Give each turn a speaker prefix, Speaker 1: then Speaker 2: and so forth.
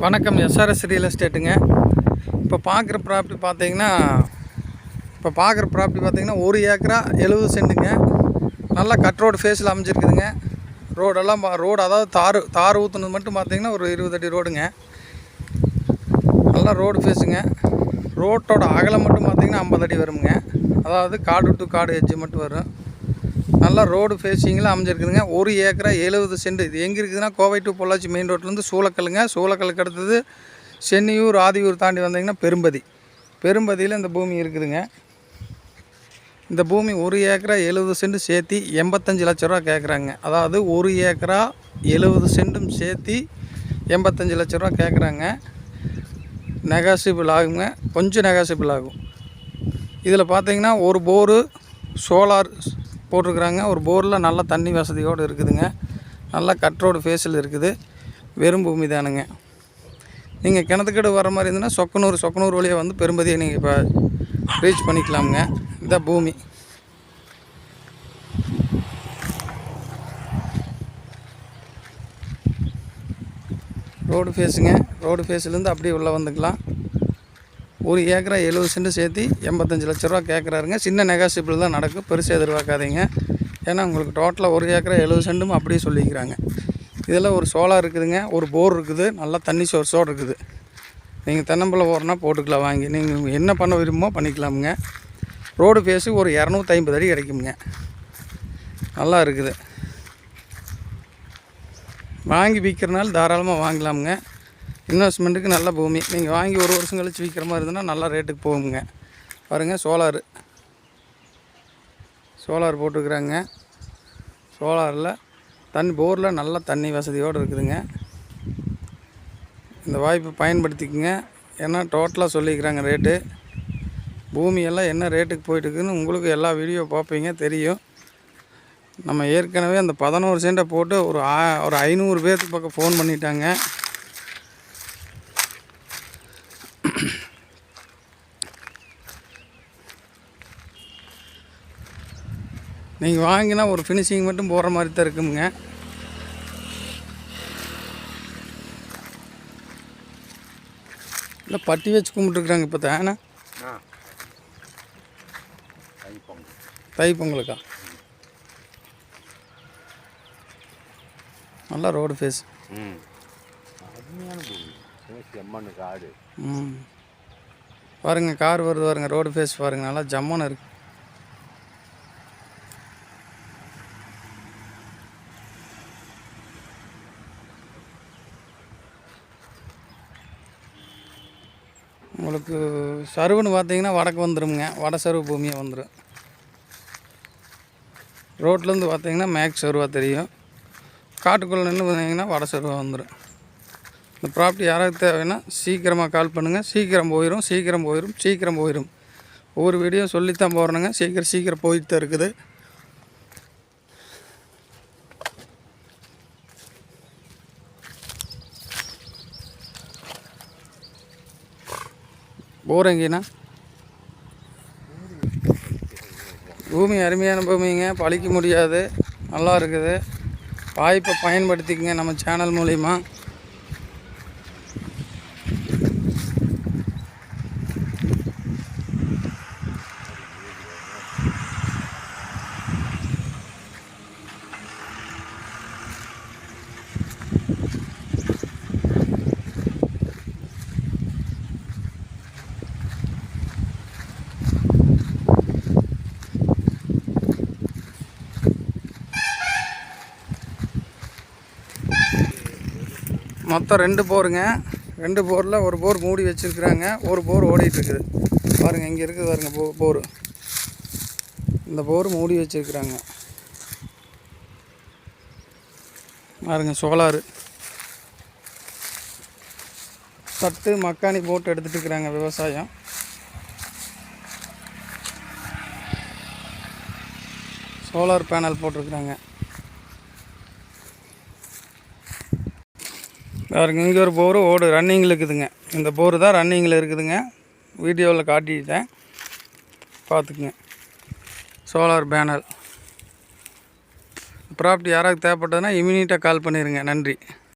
Speaker 1: வணக்கம். SRS real எஸ்டேட்டுங்க இப்போ பார்க்குற ப்ராப்பர்ட்டி பார்த்தீங்கன்னா இப்போ பார்க்குற ப்ராப்பர்ட்டி பார்த்தீங்கன்னா ஒரு ஏக்கரா எழுபது சென்ட்டுங்க. நல்லா கட் ரோடு ஃபேஸில் அமைஞ்சிருக்குதுங்க. ரோடெல்லாம் ரோடு அதாவது தார் தார் ஊற்றுனது மட்டும் பார்த்தீங்கன்னா ஒரு இருபது அடி ரோடுங்க நல்லா ரோடு ஃபேஸுங்க ரோட்டோட அகலம் மட்டும் பார்த்தீங்கன்னா ஐம்பது அடி வருங்க அதாவது காடு டு காடு எட்ஜு மட்டும் வரும். நல்லா ரோடு ஃபேஸிங்கில் அமைஞ்சிருக்குதுங்க. ஒரு ஏக்கரா எழுபது சென்ட். இது எங்கே இருக்குதுன்னா கோவை டு பொள்ளாச்சி மெயின் ரோட்லேருந்து சூளக்கல்லுங்க. சூளக்கல்லுக்கு அடுத்தது சென்னியூர் ஆதியூர் தாண்டி வந்தீங்கன்னா பெரும்பதி. பெரும்பதியில் இந்த பூமி இருக்குதுங்க. இந்த பூமி ஒரு ஏக்கரா எழுபது சென்ட் சேர்த்தி எண்பத்தஞ்சு லட்ச ரூபா கேட்குறாங்க அதாவது ஒரு ஏக்கரா எழுபது சென்ட்டும் சேர்த்தி எண்பத்தஞ்சு லட்ச ரூபா கேட்குறாங்க நெகாசிபிள் ஆகுங்க. கொஞ்சம் நெகாசிபிள் ஆகும். இதில் பார்த்தீங்கன்னா ஒரு போரு சோலார் போட்டிருக்குறாங்க. ஒரு போரில் நல்ல தண்ணி வசதியோடு இருக்குதுங்க. நல்லா கட் ரோடு ஃபேஸில் இருக்குது. வெறும் பூமி தானுங்க. நீங்கள் கிணத்துக்கடு வர மாதிரி இருந்ததுன்னா சொக்கனூர் சொக்கனூர் வழியாக வந்து பெரும்பதியை நீங்கள் இப்போ ரீச் பண்ணிக்கலாமுங்க. இதான் பூமி. ரோடு ஃபேஸுங்க ரோடு ஃபேஸ்லேருந்து அப்படியே உள்ளே வந்துக்கலாம். ஒரு ஏக்கரா எழுபது சென்ட் சேர்த்து எண்பத்தஞ்சு லட்ச ரூபா கேட்குறாருங்க சின்ன நெகாசிபிள் தான் நடக்கும் பெருசாக எதிர்பார்க்காதீங்க. ஏன்னா உங்களுக்கு டோட்டலாக ஒரு ஏக்கரா எழுபது சென்ட்டும் அப்படியே சொல்லிக்கிறாங்க. இதில் ஒரு சோலார் இருக்குதுங்க. ஒரு போர் இருக்குது. நல்லா தண்ணி சோர்ஸோடு இருக்குது. நீங்கள் தென்னம்பிள்ளை போடுறனா போட்டுக்கலாம். வாங்கி நீங்கள் என்ன பண்ண விரும்புமோ பண்ணிக்கலாமுங்க. ரோடு ஃபேஸு ஒரு இரநூத்தி ஐம்பது அடி கிடைக்குமுங்க. நல்லா இருக்குது. வாங்கி விற்கிறனால தாராளமாக வாங்கலாமுங்க. இன்வெஸ்ட்மெண்ட்டுக்கு நல்ல பூமி. நீங்கள் வாங்கி ஒரு வருஷம் கழிச்சு விற்கிற மாதிரி இருந்ததுன்னா நல்ல ரேட்டுக்கு போகுங்க. பாருங்கள் சோலாரு. சோலார் போட்டுருக்குறாங்க. சோலாரில் தண்ணி போரில் நல்ல தண்ணி வசதியோடு இருக்குதுங்க. இந்த வாய்ப்பை பயன்படுத்திக்கங்க. ஏன்னா டோட்டலாக சொல்லிக்கிறாங்க ரேட்டு பூமியெல்லாம் என்ன ரேட்டுக்கு போயிட்டுருக்குன்னு உங்களுக்கு எல்லா வீடியோ பார்ப்பீங்க தெரியும். நம்ம ஏற்கனவே அந்த பதினோரு சென்ட்டை போட்டு ஒரு ஒரு ஐநூறு பேர்த்துக்கு பக்கம் ஃபோன் பண்ணிட்டாங்க. நீங்கள் வாங்கினா ஒரு ஃபினிஷிங் மட்டும் போடுற மாதிரி தான் இருக்குங்க இல்லை பட்டி வச்சு கும்பிட்டுருக்குறாங்க இப்போ தானே. தை பொங்கலுக்கா? நல்லா ரோடு ஃபேஸ்
Speaker 2: ம்.
Speaker 1: பாருங்க கார் வருது பாருங்க ரோடு ஃபேஸ் பாருங்க. நல்லா ஜம்முன்னு இருக்கு. உங்களுக்கு சருவுன்னு பார்த்தீங்கன்னா வடக்கு வந்துடும்ங்க வட சருவு பூமியாக வந்துடும் ரோட்லேருந்து பார்த்தீங்கன்னா மேக் சருவாக தெரியும். காட்டுக்குள்ளே நின்று பார்த்தீங்கன்னா வட சருவாக வந்துடும் இந்த ப்ராப்பர்ட்டி யாராவது தேவைன்னா சீக்கிரமாக கால் பண்ணுங்கள் சீக்கிரம் போயிடும் சீக்கிரம் போயிடும் சீக்கிரம் போயிடும் ஒவ்வொரு வீடியோ சொல்லித்தான் போகிறேனுங்க சீக்கிரம் சீக்கிரம் போயிட்டு தான் இருக்குது. போர் பூமி அருமையான பூமிங்க பழிக்க முடியாது நல்லா இருக்குது. வாய்ப்பை பயன்படுத்திக்கங்க நம்ம சேனல் மூலிமா மொத்தம் ரெண்டு போருங்க. ரெண்டு போரில் ஒரு போர் மூடி வச்சுருக்குறாங்க. ஒரு போர் ஓடிட்டுருக்குது. பாருங்கள் இங்கே இருக்குது பாருங்க போ போர். இந்த போர் மூடி வச்சுருக்குறாங்க. பாருங்க சோலாரு. தட்டு மக்காணி போட்டு எடுத்துகிட்டு இருக்கிறாங்க விவசாயம். சோலார் பேனல் போட்டிருக்குறாங்க. பாருங்க இங்கே ஒரு போர் ஓடு ரன்னிங்கில் இருக்குதுங்க. இந்த போர் தான் ரன்னிங்கில் இருக்குதுங்க. வீடியோவில் காட்டிட்டேன். பார்த்துக்குங்க சோலார் பேனல் ப்ராப்பர்ட்டி யாராவது தேவைப்பட்டதுன்னா இமீடியட்டாக கால் பண்ணிடுங்க நன்றி.